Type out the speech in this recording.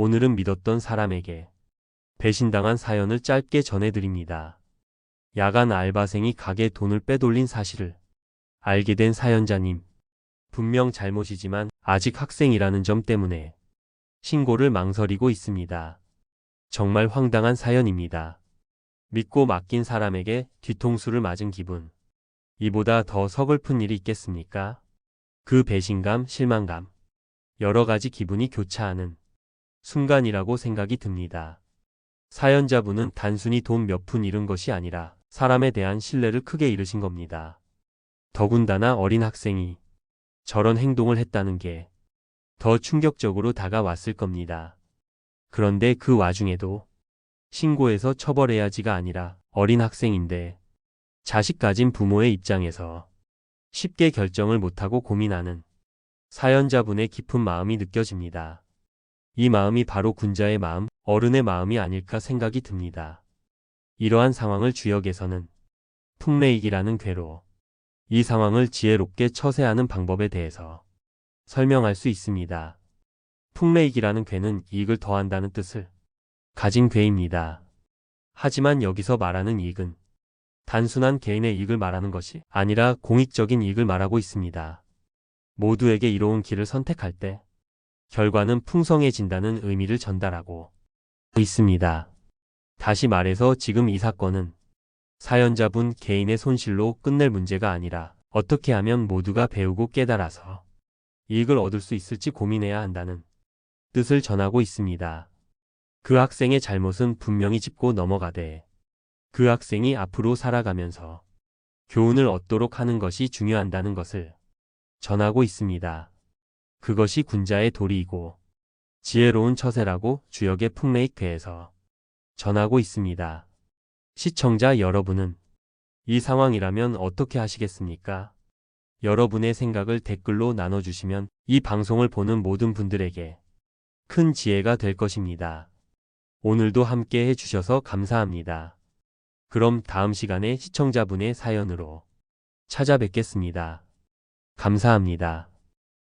오늘은 믿었던 사람에게 배신당한 사연을 짧게 전해드립니다. 야간 알바생이 가게 돈을 빼돌린 사실을 알게 된 사연자님. 분명 잘못이지만 아직 학생이라는 점 때문에 신고를 망설이고 있습니다. 정말 황당한 사연입니다. 믿고 맡긴 사람에게 뒤통수를 맞은 기분. 이보다 더 서글픈 일이 있겠습니까? 그 배신감, 실망감, 여러 가지 기분이 교차하는 순간이라고 생각이 듭니다. 사연자분은 단순히 돈 몇 푼 잃은 것이 아니라 사람에 대한 신뢰를 크게 잃으신 겁니다. 더군다나 어린 학생이 저런 행동을 했다는 게 더 충격적으로 다가왔을 겁니다. 그런데 그 와중에도 신고해서 처벌해야지가 아니라 어린 학생인데 자식 가진 부모의 입장에서 쉽게 결정을 못하고 고민하는 사연자분의 깊은 마음이 느껴집니다. 이 마음이 바로 군자의 마음, 어른의 마음이 아닐까 생각이 듭니다. 이러한 상황을 주역에서는 풍레익이라는 괴로 이 상황을 지혜롭게 처세하는 방법에 대해서 설명할 수 있습니다. 풍레익이라는 괴는 이익을 더한다는 뜻을 가진 괴입니다. 하지만 여기서 말하는 이익은 단순한 개인의 이익을 말하는 것이 아니라 공익적인 이익을 말하고 있습니다. 모두에게 이로운 길을 선택할 때 결과는 풍성해진다는 의미를 전달하고 있습니다. 다시 말해서 지금 이 사건은 사연자분 개인의 손실로 끝낼 문제가 아니라 어떻게 하면 모두가 배우고 깨달아서 이익을 얻을 수 있을지 고민해야 한다는 뜻을 전하고 있습니다. 그 학생의 잘못은 분명히 짚고 넘어가되 그 학생이 앞으로 살아가면서 교훈을 얻도록 하는 것이 중요한다는 것을 전하고 있습니다. 그것이 군자의 도리이고 지혜로운 처세라고 주역의 풍레익회에서 전하고 있습니다. 시청자 여러분은 이 상황이라면 어떻게 하시겠습니까? 여러분의 생각을 댓글로 나눠주시면 이 방송을 보는 모든 분들에게 큰 지혜가 될 것입니다. 오늘도 함께 해주셔서 감사합니다. 그럼 다음 시간에 시청자분의 사연으로 찾아뵙겠습니다. 감사합니다.